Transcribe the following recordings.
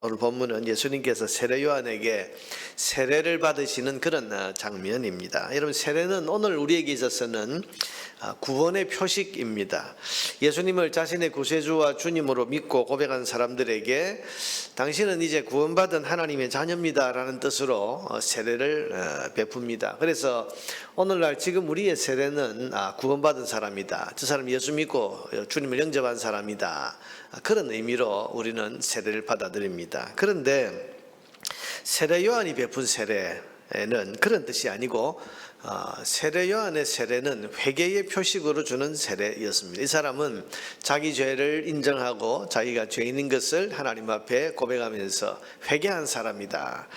오늘 본문은 예수님께서 세례 요한에게 세례를 받으시는 그런 어, 장면입니다. 여러분 세례는 오늘 우리에게 있어서는 아, 구원의 표식입니다. 예수님을 자신의 구세주와 주님으로 믿고 고백한 사람들에게 당신은 이제 구원받은 하나님의 자녀입니다라는 뜻으로 어, 세례를 어, 베풉니다. 그래서 오늘날 지금 우리의 세례는 아, 구원받은 사람이다. 저 사람 예수 믿고 주님을 영접한 사람이다. 아, 그런 의미로 우리는 세례를 받아들입니다. 그런데 세례 요한이 베푼 세례 는 그런 뜻이 아니고 어, 세례 요한의 세례는 회개의 표식으로 주는 세례였습니다. 이 사람은 자기 죄를 인정하고 자기가 죄인인 것을 하나님 앞에 고백하면서 회개한 사람이다.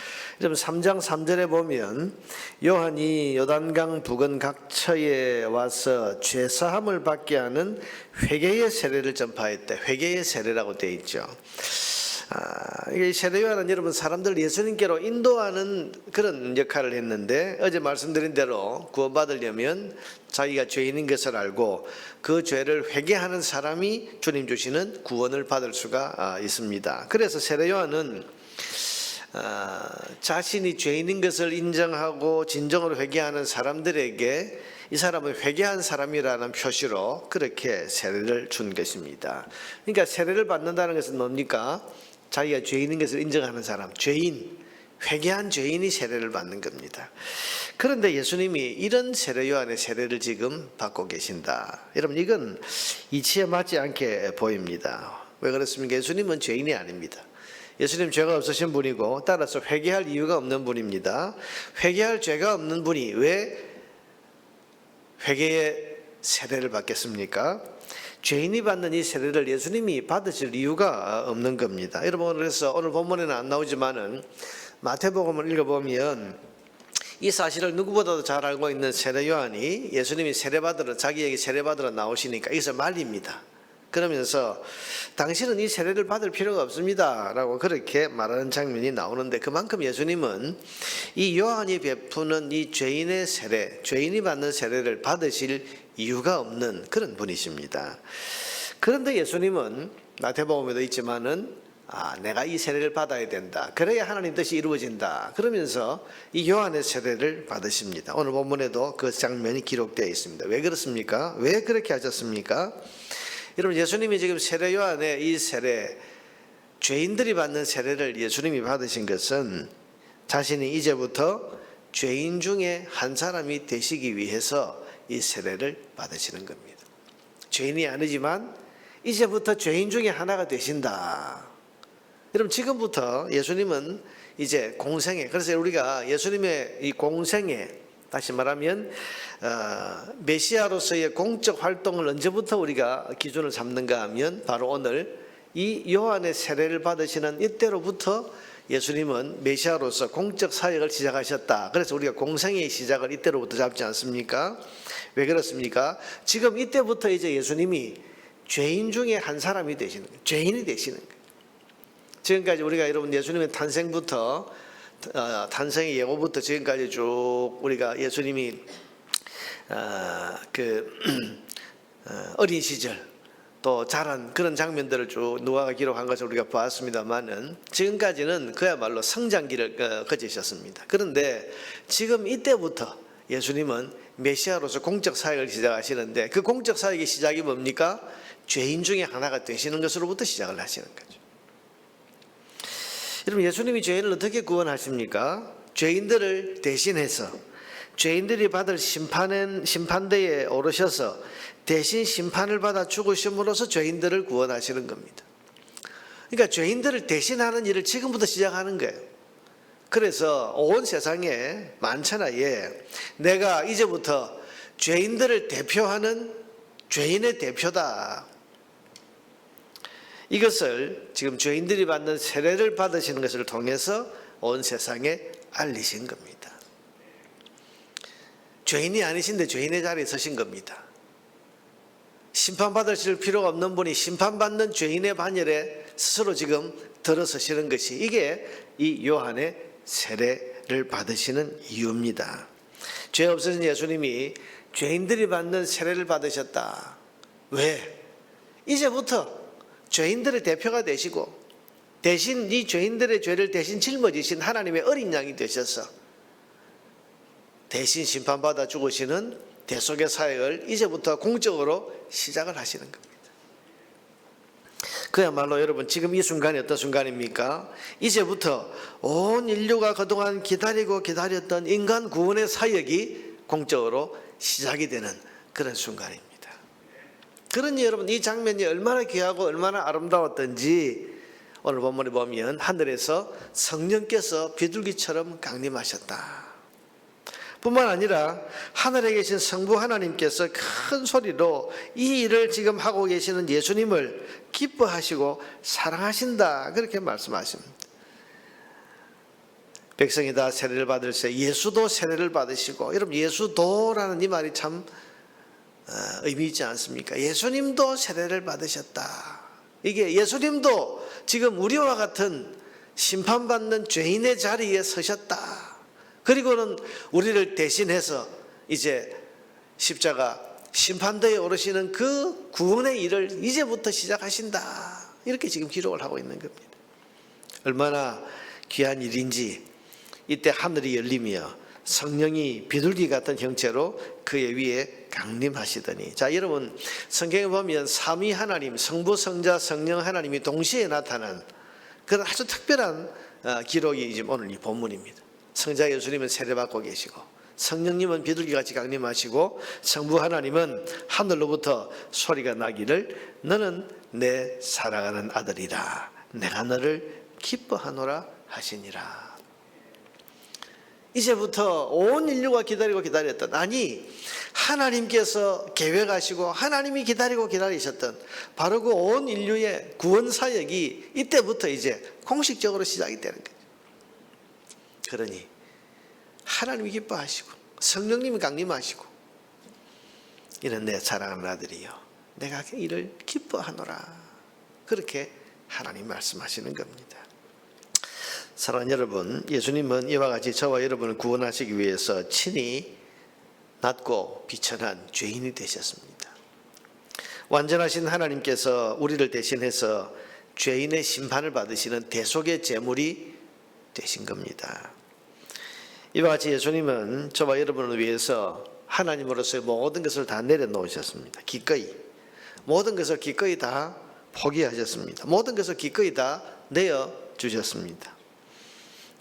여러분 3장 3절에 보면 요한이 요단강 부근 각처에 와서 죄 사함을 받게 하는 회개의 세례를 전파했대. 회개의 세례라고 되어 있죠. 아, 이게 세례요한은 여러분 사람들 예수님께로 인도하는 그런 역할을 했는데 어제 말씀드린 대로 구원받으려면 자기가 죄인인 것을 알고 그 죄를 회개하는 사람이 주님 주시는 구원을 받을 수가 아, 있습니다. 그래서 세례요한은 아, 자신이 죄인인 것을 인정하고 진정으로 회개하는 사람들에게 이 사람은 회개한 사람이라는 표시로 그렇게 세례를 준 것입니다. 그러니까 세례를 받는다는 것은 뭡니까? 자기가 죄인인 것을 인정하는 사람, 죄인, 회개한 죄인이 세례를 받는 겁니다. 그런데 예수님이 이런 세례 요한의 세례를 지금 받고 계신다. 여러분 이건 이치에 맞지 않게 보입니다. 왜 그렇습니까? 예수님은 죄인이 아닙니다. 예수님 죄가 없으신 분이고 따라서 회개할 이유가 없는 분입니다. 회개할 죄가 없는 분이 왜 회개의 세례를 받겠습니까? 죄인이 받는 이 세례를 예수님이 받으실 이유가 없는 겁니다. 여러분 그래서 오늘 본문에는 안 나오지만은 마태복음을 읽어보면 이 사실을 누구보다도 잘 알고 있는 세례 요한이 예수님이 세례 받으러 자기에게 세례 받으러 나오시니까 이것을 말립니다. 그러면서 당신은 이 세례를 받을 필요가 없습니다라고 그렇게 말하는 장면이 나오는데 그만큼 예수님은 이 요한이 베푸는 이 죄인의 세례, 죄인이 받는 세례를 받으실 이유가 없는 그런 분이십니다. 그런데 예수님은 마태복음에도 있지만은 아, 내가 이 세례를 받아야 된다. 그래야 하나님 뜻이 이루어진다. 그러면서 이 요한의 세례를 받으십니다. 오늘 본문에도 그 장면이 기록되어 있습니다. 왜 그렇습니까? 왜 그렇게 하셨습니까? 여러분 예수님이 지금 세례 요한의 이 세례 죄인들이 받는 세례를 예수님이 받으신 것은 자신이 이제부터 죄인 중에 한 사람이 되시기 위해서 이 세례를 받으시는 겁니다. 죄인이 아니지만 이제부터 죄인 중에 하나가 되신다. 여러분 지금부터 예수님은 이제 공생에 그래서 우리가 예수님의 이 공생에 다시 말하면 어, 메시아로서의 공적 활동을 언제부터 우리가 기준을 삼는가 하면 바로 오늘 이 요한의 세례를 받으시는 이때로부터 예수님은 메시아로서 공적 사역을 시작하셨다. 그래서 우리가 공생의 시작을 이때로부터 잡지 않습니까? 왜 그렇습니까? 지금 이때부터 이제 예수님이 죄인 중에 한 사람이 되시는 거예요. 죄인이 되시는 거예요. 지금까지 우리가 여러분 예수님의 탄생부터 어, 탄생의 예고부터 지금까지 쭉 우리가 예수님이 어, 그 어, 어린 시절 또 자란 그런 장면들을 쭉 누가가 기록한 것을 우리가 보았습니다만은 지금까지는 그야말로 성장기를 어, 거치셨습니다. 그런데 지금 이때부터 예수님은 메시아로서 공적 사역을 시작하시는데 그 공적 사역의 시작이 뭡니까? 죄인 중에 하나가 되시는 것으로부터 시작을 하시는 거죠. 여러분 예수님이 죄인을 어떻게 구원하십니까? 죄인들을 대신해서 죄인들이 받을 심판은 심판대에 오르셔서 대신 심판을 받아 죽으심으로써 죄인들을 구원하시는 겁니다. 그러니까 죄인들을 대신하는 일을 지금부터 시작하는 거예요. 그래서 온 세상에 많잖아, 예. 내가 이제부터 죄인들을 대표하는 죄인의 대표다. 이것을 지금 죄인들이 받는 세례를 받으시는 것을 통해서 온 세상에 알리신 겁니다. 죄인이 아니신데 죄인의 자리에 서신 겁니다. 심판받으실 필요가 없는 분이 심판받는 죄인의 반열에 스스로 지금 들어서시는 것이 이게 이 요한의 세례를 받으시는 이유입니다. 죄 없으신 예수님이 죄인들이 받는 세례를 받으셨다. 왜? 이제부터 죄인들의 대표가 되시고 대신 이 죄인들의 죄를 대신 짊어지신 하나님의 어린 양이 되셔서 대신 심판받아 죽으시는 대속의 사역을 이제부터 공적으로 시작을 하시는 겁니다. 그야말로 여러분 지금 이 순간이 어떤 순간입니까? 이제부터 온 인류가 그동안 기다리고 기다렸던 인간 구원의 사역이 공적으로 시작이 되는 그런 순간입니다. 그러니 여러분 이 장면이 얼마나 귀하고 얼마나 아름다웠던지 오늘 본문에 보면 하늘에서 성령께서 비둘기처럼 강림하셨다. 뿐만 아니라 하늘에 계신 성부 하나님께서 큰 소리로 이 일을 지금 하고 계시는 예수님을 기뻐하시고 사랑하신다. 그렇게 말씀하십니다. 백성이 다 세례를 받을 때 예수도 세례를 받으시고 여러분 예수도라는 이 말이 참 어, 의미 있지 않습니까? 예수님도 세례를 받으셨다. 이게 예수님도 지금 우리와 같은 심판받는 죄인의 자리에 서셨다. 그리고는 우리를 대신해서 이제 십자가 심판대에 오르시는 그 구원의 일을 이제부터 시작하신다. 이렇게 지금 기록을 하고 있는 겁니다. 얼마나 귀한 일인지 이때 하늘이 열리며 성령이 비둘기 같은 형체로 그의 위에 강림하시더니 자 여러분 성경에 보면 삼위 하나님 성부 성자 성령 하나님이 동시에 나타난 그런 아주 특별한 어, 기록이 지금 오늘 이 본문입니다. 성자 예수님은 세례받고 계시고 성령님은 비둘기같이 강림하시고 성부 하나님은 하늘로부터 소리가 나기를 너는 내 사랑하는 아들이라 내가 너를 기뻐하노라 하시니라 이제부터 온 인류가 기다리고 기다렸던 아니 하나님께서 계획하시고 하나님이 기다리고 기다리셨던 바로 그 온 인류의 구원 사역이 이때부터 이제 공식적으로 시작이 되는 거죠. 그러니 하나님이 기뻐하시고 성령님이 강림하시고 이는 내 사랑하는 아들이요 내가 이를 기뻐하노라 그렇게 하나님 말씀하시는 겁니다. 사랑하는 여러분, 예수님은 이와 같이 저와 여러분을 구원하시기 위해서 친히 낮고 비천한 죄인이 되셨습니다. 완전하신 하나님께서 우리를 대신해서 죄인의 심판을 받으시는 대속의 제물이 되신 겁니다. 이와 같이 예수님은 저와 여러분을 위해서 하나님으로서의 모든 것을 다 내려놓으셨습니다. 기꺼이 모든 것을 기꺼이 다 포기하셨습니다. 모든 것을 기꺼이 다 내어 주셨습니다.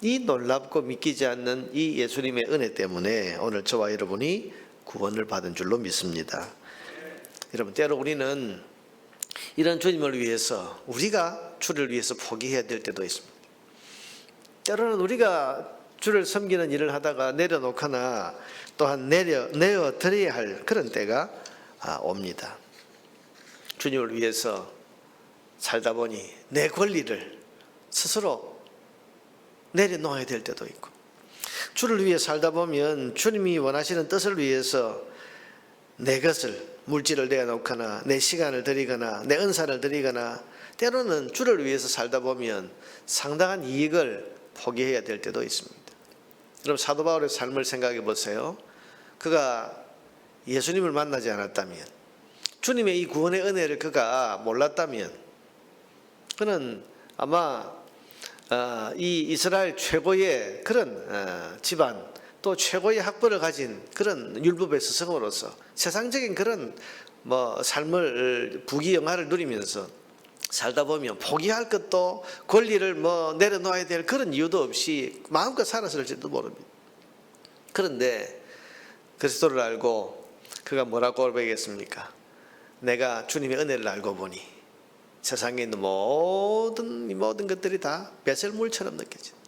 이 놀랍고 믿기지 않는 이 예수님의 은혜 때문에 오늘 저와 여러분이 구원을 받은 줄로 믿습니다. 여러분 때로 우리는 이런 주님을 위해서 우리가 주를 위해서 포기해야 될 때도 있습니다. 때로는 우리가 주를 섬기는 일을 하다가 내려놓거나 또한 내려 내어 드려야 할 그런 때가 아, 옵니다. 주님을 위해서 살다 보니 내 권리를 스스로 내려놓아야 될 때도 있고 주를 위해 살다 보면 주님이 원하시는 뜻을 위해서 내 것을 물질을 내어놓거나 내 시간을 드리거나 내 은사를 드리거나 때로는 주를 위해서 살다 보면 상당한 이익을 포기해야 될 때도 있습니다. 여러분 사도 바울의 삶을 생각해 보세요. 그가 예수님을 만나지 않았다면 주님의 이 구원의 은혜를 그가 몰랐다면 그는 아마 어, 이 이스라엘 최고의 그런 어, 집안 또 최고의 학벌을 가진 그런 율법의 스승으로서 세상적인 그런 뭐 삶을 부귀영화를 누리면서 살다 보면 포기할 것도 권리를 뭐 내려놓아야 될 그런 이유도 없이 마음껏 살았을지도 모릅니다. 그런데 그리스도를 알고 그가 뭐라고 고백했습니까? 내가 주님의 은혜를 알고 보니 세상에 있는 모든 이 모든 것들이 다 배설물처럼 느껴진다.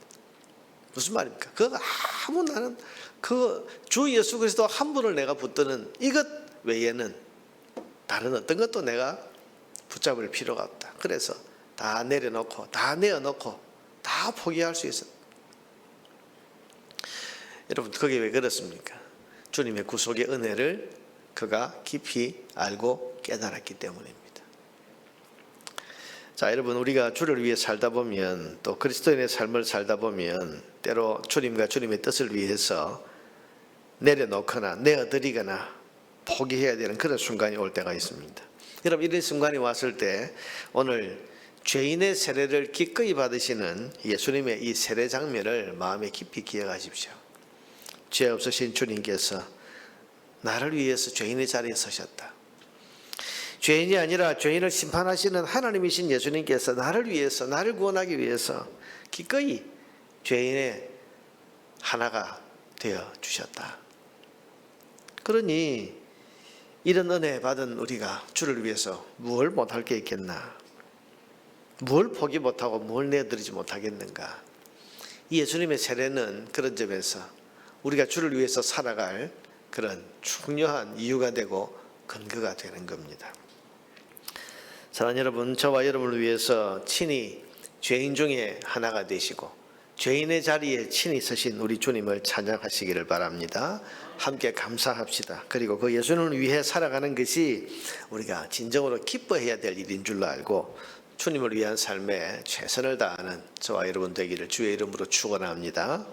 무슨 말입니까? 그 아무 나는 그 주 예수 그리스도 한 분을 내가 붙드는 이것 외에는 다른 어떤 것도 내가 붙잡을 필요가 없다. 그래서 다 내려놓고 다 내어놓고 다 포기할 수 있어. 여러분 그게 왜 그렇습니까? 주님의 구속의 은혜를 그가 깊이 알고 깨달았기 때문입니다. 자, 여러분 우리가 주를 위해 살다 보면 또 그리스도인의 삶을 살다 보면 때로 주님과 주님의 뜻을 위해서 내려놓거나 내어드리거나 포기해야 되는 그런 순간이 올 때가 있습니다. 여러분 이런 순간이 왔을 때 오늘 죄인의 세례를 기꺼이 받으시는 예수님의 이 세례 장면을 마음에 깊이 기억하십시오. 죄 없으신 주님께서 나를 위해서 죄인의 자리에 서셨다. 죄인이 아니라 죄인을 심판하시는 하나님이신 예수님께서 나를 위해서 나를 구원하기 위해서 기꺼이 죄인의 하나가 되어 주셨다. 그러니 이런 은혜 받은 우리가 주를 위해서 무엇을 못할 게 있겠나? 뭘 포기 못하고 뭘 내드리지 못하겠는가? 이 예수님의 세례는 그런 점에서 우리가 주를 위해서 살아갈 그런 중요한 이유가 되고 근거가 되는 겁니다. 사랑하는 여러분, 저와 여러분을 위해서 친히 죄인 중에 하나가 되시고 죄인의 자리에 친히 서신 우리 주님을 찬양하시기를 바랍니다. 함께 감사합시다. 그리고 그 예수님을 위해 살아가는 것이 우리가 진정으로 기뻐해야 될 일인 줄로 알고 주님을 위한 삶에 최선을 다하는 저와 여러분 되기를 주의 이름으로 축원합니다.